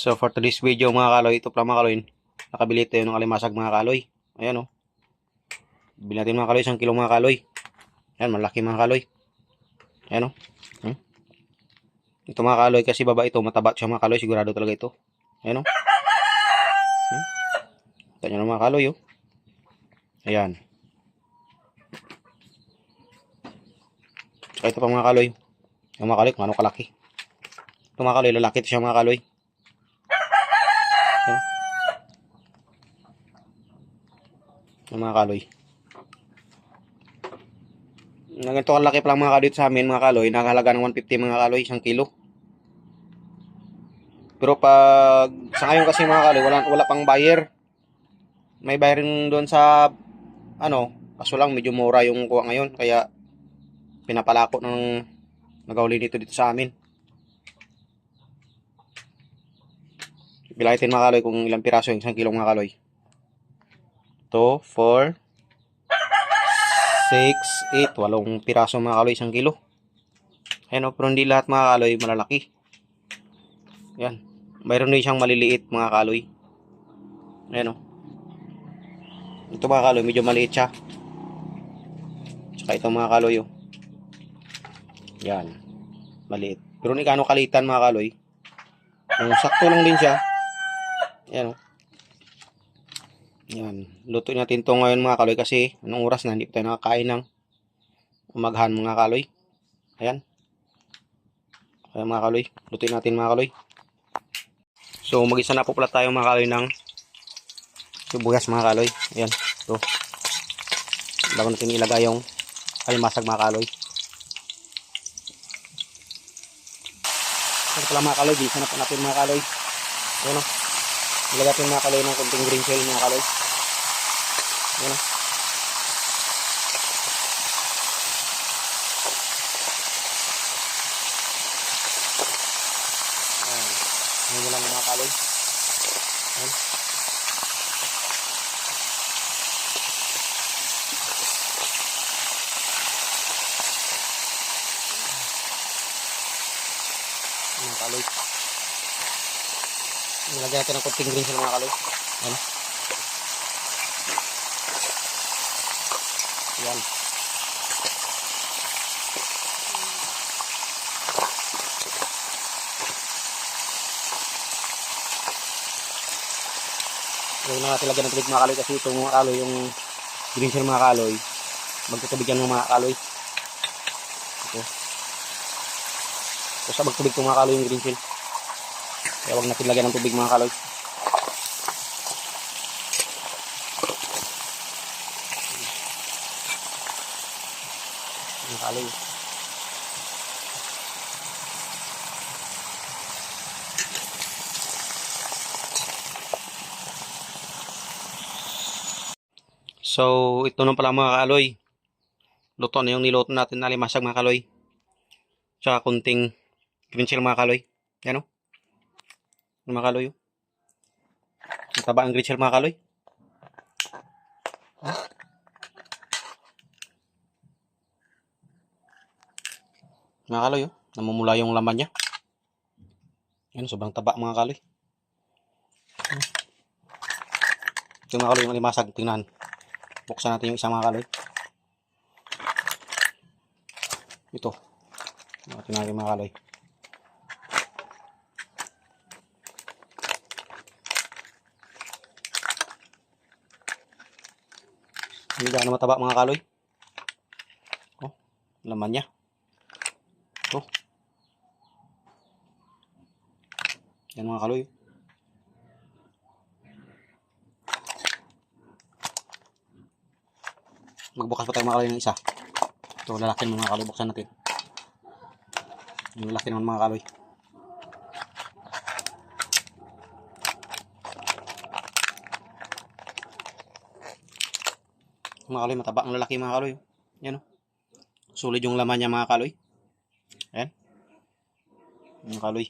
So for today's video mga kaloy, ito pala mga kaloy, nakabili tayo ng alimasag mga kaloy. Ayan o. Bili natin mga kaloy, isang kilo mga kaloy. Ayan, malaki mga kaloy. Ayan o. Hmm? Ito mga kaloy, kasi baba ito, mataba siya mga kaloy, sigurado talaga ito. Ayan o. Hmm? Ito nyo na mga kaloy o. Ayan. Saka ito pa mga kaloy. Yung mga kaloy, kung ano kalaki. Ito mga kaloy, lalaki ito siya mga kaloy. Yung mga kaloy. Na ganito kalaki pa lang mga kaloy sa amin mga kaloy, nakahalaga ng 150 mga kaloy, isang kilo. Pero pag sa ngayon kasi mga kaloy, wala, wala pang buyer. May buyer doon sa ano, kaso lang medyo mura yung kuha ngayon, kaya pinapalako ng nagawli dito dito sa amin. Bilahitin mga kaloy kung ilang piraso yung isang kilong mga kaloy. 2, 4, 6, 8, walong piraso mga kaloy isang kilo. Ayan o, pero hindi lahat mga kaloy malalaki. Ayan. Mayroon din siyang maliliit mga kaloy. Ayan o. Ito mga kaloy, medyo maliit siya. Tsaka ito mga kaloy o. Yan. Maliit. Pero ni kano kalitan mga kaloy. Yung sakto lang din siya. Ayan o. Yan. Luto natin to ngayon mga kaloy kasi anong oras na hindi pa tayo nakakain ng umaghan mga kaloy. Ayan. Ayan mga kaloy. Lutuin natin mga kaloy. So magisa na po pala tayo mga kaloy ng sibuyas mga kaloy. Ayan. So. Bago natin ilagay yung alimasag mga kaloy. Ito pala mga kaloy. Gisa na po natin mga kaloy. Ayan o. Ilagay natin mga kaloy ng kunting green shell mga kaloy. Ayan. Ayan. Ayan mo lang mga kaloy. Ayan. Mga kaloy. Nilagyan natin ng kunting green shell mga kaloy. Ayan. Ayan. Gawin na natin lagyan ng tubig mga kaloy kasi itong mga kaloy, yung green shell mga kaloy, magtutubig yan ng mga kaloy. Ito. Basta magtubig itong mga kaloy yung green shell. Kaya huwag natin lagyan ng tubig mga kaloy. Mga kaloy. So, ito na pala mga kaloy. Luto na yung niluto natin na limasag mga kaloy. Tsaka kunting green shell mga kaloy. Yan o. Yung mga kaloy. oh. Taba ang shell mga kaloy. Mga kaloy, oh. namumula yung laman niya. Yan, sobrang taba mga kaloy. Ito mga kaloy, yung alimasag, tingnan. Buksan natin yung isang mga kaloy. Ito. Tingnan natin mga kaloy. Hindi gaano mataba mga kaloy. Oh, laman niya. Oh. Yan mga kaloy. Magbukas pa tayo mga kaloy ng isa. Ito, lalaki ng mga kaloy. Buksan natin. Yung lalaki naman mga kaloy. Mga kaloy, mataba ang lalaki mga kaloy. Yan o. Sulit yung laman niya mga kaloy. Ayan. Mga kaloy.